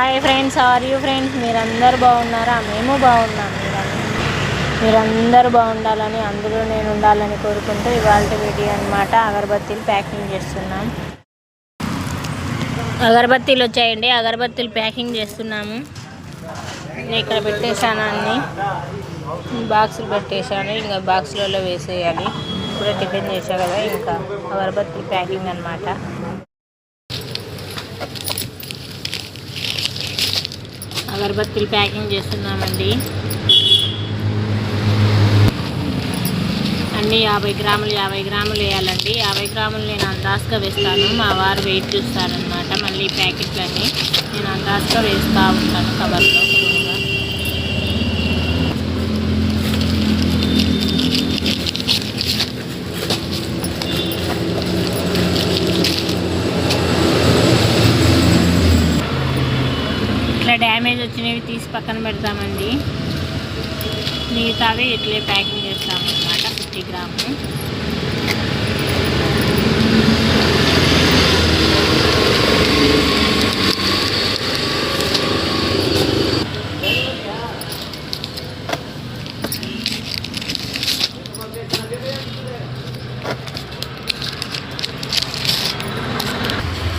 Hi friends are you friends మీరందరూ బాగున్నారా? మేము బాగున్నాం. మీరందరూ బాగుండాలని అందులో నేను ఉండాలని కోరుకుంటూ ఇవాళ వీడియో అనమాట అగరబత్తీలు ప్యాకింగ్ చేస్తున్నాం. అగరబత్తీలు వచ్చాయండి. అగరబత్తీలు ప్యాకింగ్ చేస్తున్నాము. నేను ఇక్కడ పెట్టేశాను అన్ని. బాక్సులు పెట్టేశాను. ఇంకా బాక్సులలో వేసేయాలి. ఇప్పుడే టిఫిన్ చేశా కదా ఇంకా అగరబత్తీలు ప్యాకింగ్ అనమాట అగరబత్తులు ప్యాకింగ్ చేస్తున్నామండి. అన్నీ యాభై గ్రాములు యాభై గ్రాములు వేయాలండి. యాభై గ్రాములు నేను అందాజుగా వేస్తాను. మా వారు వెయిట్ చూస్తారనమాట మళ్ళీ ప్యాకెట్లన్నీ. నేను అందాజుగా వేస్తూ ఉంటాను కవర్లో. తీసి పక్కన పెడతామండి. మిగతావే ఇట్లే ప్యాకింగ్ చేస్తామన్నమాట ఫిఫ్టీ గ్రాము.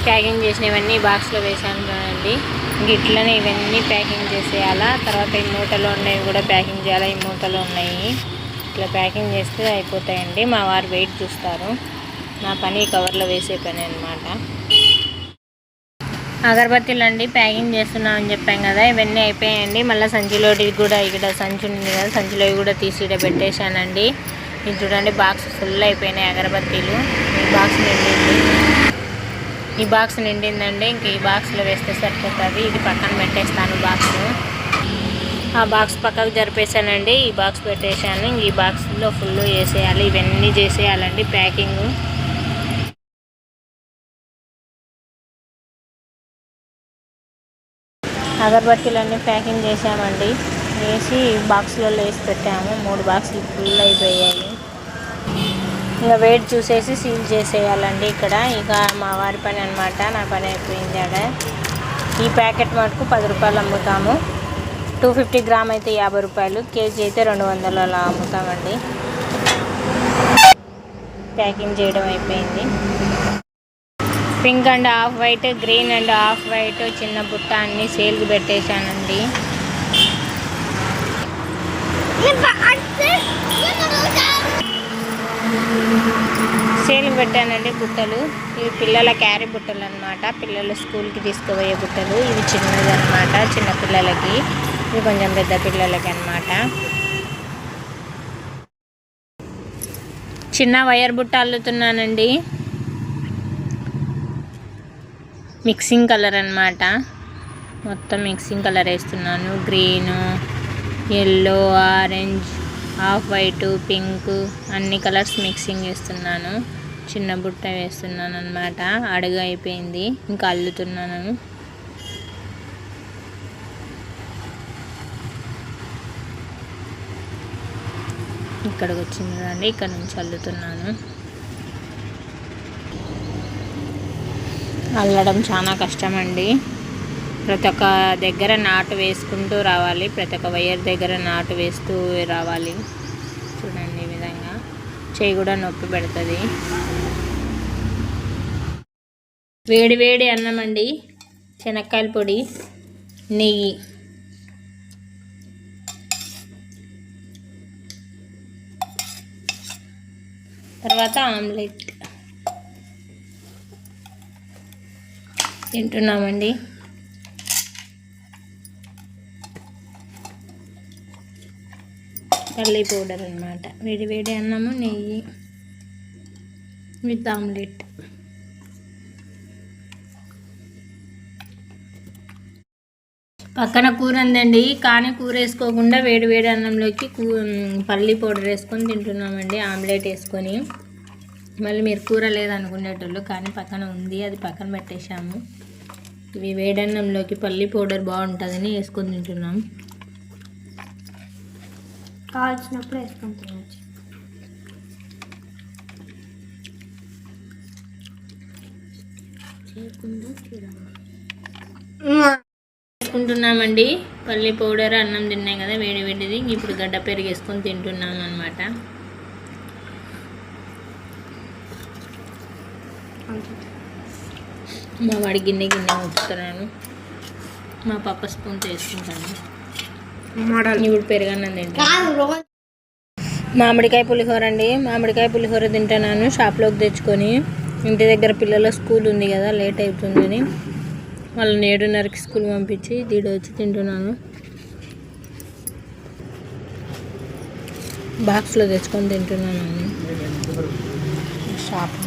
ప్యాకింగ్ చేసినవన్నీ బాక్స్లో వేసాను కదండి ఇట్లనే ఇవన్నీ ప్యాకింగ్ చేసేయాలా? తర్వాత ఈ మూటలో ఉన్నవి కూడా ప్యాకింగ్ చేయాలా? ఈ మూటలో ఉన్నాయి. ఇట్లా ప్యాకింగ్ చేస్తే అయిపోతాయండి. మా వారు వెయిట్ చూస్తారు. నా పని కవర్లో వేసే పని అనమాట అగరబత్తీలు అండి ప్యాకింగ్ చేస్తున్నామని చెప్పాం కదా. ఇవన్నీ అయిపోయాయండి. మళ్ళీ సంచిలోటి కూడా ఇక్కడ సంచి ఉంది కదా. సంచిలో కూడా తీసి ఇక్కడ పెట్టేశానండి. ఇది చూడండి బాక్స్ ఫుల్ అయిపోయినాయి అగరబత్తీలు. ఈ బాక్స్ నిండింది. ఈ బాక్స్ నిండిందండి. ఇంక ఈ బాక్స్లో వేస్తే సరిపోతుంది. ఇది పక్కన పెట్టేస్తాను బాక్స్ ఆ బాక్స్ పక్కకు జరిపేసానండి ఈ బాక్స్ పెట్టేశాను. ఈ బాక్స్లో ఫుల్ వేసేయాలి. ఇవన్నీ చేసేయాలండి ప్యాకింగ్. అగరబత్తీలన్నీ ప్యాకింగ్ చేసామండి వేసి బాక్స్లలో వేసి పెట్టాము. మూడు బాక్సులు ఫుల్ అయిపోయాయి. ఇంకా వెయిట్ చూసేసి సీల్ చేసేయాలండి ఇక్కడ. ఇక మా వారి పని అనమాట నా పని అయిపోయింది ఆడ. ఈ ప్యాకెట్ మటుకు పది రూపాయలు అమ్ముతాము. టూ ఫిఫ్టీ గ్రామ్ అయితే యాభై రూపాయలు. కేజీ అయితే రెండు వందలు అలా అమ్ముతామండి. ప్యాకింగ్ చేయడం అయిపోయింది. Pink and half white green and half white చిన్న బుట్ట అన్నీ సేల్కి పెట్టేశానండి. సేల్కి పెట్టానండి బుట్టలు. ఇవి పిల్లల క్యారీ బుట్టలు అనమాట పిల్లలు స్కూల్కి తీసుకుపోయే బుట్టలు. ఇవి చిన్నది అనమాట చిన్న పిల్లలకి. ఇవి కొంచెం పెద్ద పిల్లలకి అనమాట చిన్న వైర్ బుట్ట అల్లుతున్నానండి. మిక్సింగ్ కలర్ అనమాట మొత్తం మిక్సింగ్ కలర్ వేస్తున్నాను. Green yellow orange half white pink అన్ని కలర్స్ మిక్సింగ్ చేస్తున్నాను. చిన్న బుట్ట వేస్తున్నాను అనమాట అడుగు అయిపోయింది. ఇంకా అల్లుతున్నాను. ఇక్కడికి వచ్చింది చూడండి. ఇక్కడ నుంచి అల్లుతున్నాను. అల్లడం చాలా కష్టం అండి ప్రతి ఒక్క దగ్గర నాటు వేసుకుంటూ రావాలి. ప్రతి ఒక్క వైర్ దగ్గర నాటు వేస్తూ రావాలి. చూడండి ఈ విధంగా. చేయి కూడా నొప్పి పెడుతుంది. వేడి వేడి అన్నం అండి. శనక్కాయల పొడి నెయ్యి. తర్వాత ఆమ్లెట్. తింటున్నామండి. పల్లీ పౌడర్ అనమాట వేడి వేడి అన్నము నెయ్యి విత్ ఆమ్లెట్. పక్కన కూర ఉందండి. కానీ కూర వేసుకోకుండా వేడి వేడి అన్నంలోకి కూ పల్లీ పౌడర్ వేసుకొని తింటున్నామండి. ఆమ్లెట్ వేసుకొని. మళ్ళీ మీరు కూర లేదనుకునేటోళ్ళు కానీ పక్కన ఉంది. అది పక్కన పెట్టేశాము. ఇవి వేడన్నంలోకి పల్లీ పౌడర్ బాగుంటుందని వేసుకొని తింటున్నాం. కావాల్సినప్పుడు వేసుకొని తినచ్చు చూడాలి వేసుకుంటున్నామండి పల్లి పౌడర్ అన్నం తిన్నాం కదా వేడి వేడిది ఇప్పుడు గడ్డ పెరుగు వేసుకొని తింటున్నాం అనమాట మా వాడి గిన్నె గిన్నె ఉంచుతున్నాను మా పాప స్పూన్తో వేసుకుంటాను మోడల్. ఇప్పుడు పెరుగన్నం తింటాను కాదు రోజు మామిడికాయ పులిహోర అండి. మామిడికాయ పులిహోర తింటున్నాను షాప్లోకి తెచ్చుకొని ఇంటి దగ్గర పిల్లల స్కూల్ ఉంది కదా లేట్ అవుతుందని. వాళ్ళని ఏడున్నరకి స్కూల్ పంపించి దీడ వచ్చి తింటున్నాను. బాక్స్లో తెచ్చుకొని తింటున్నాను షాప్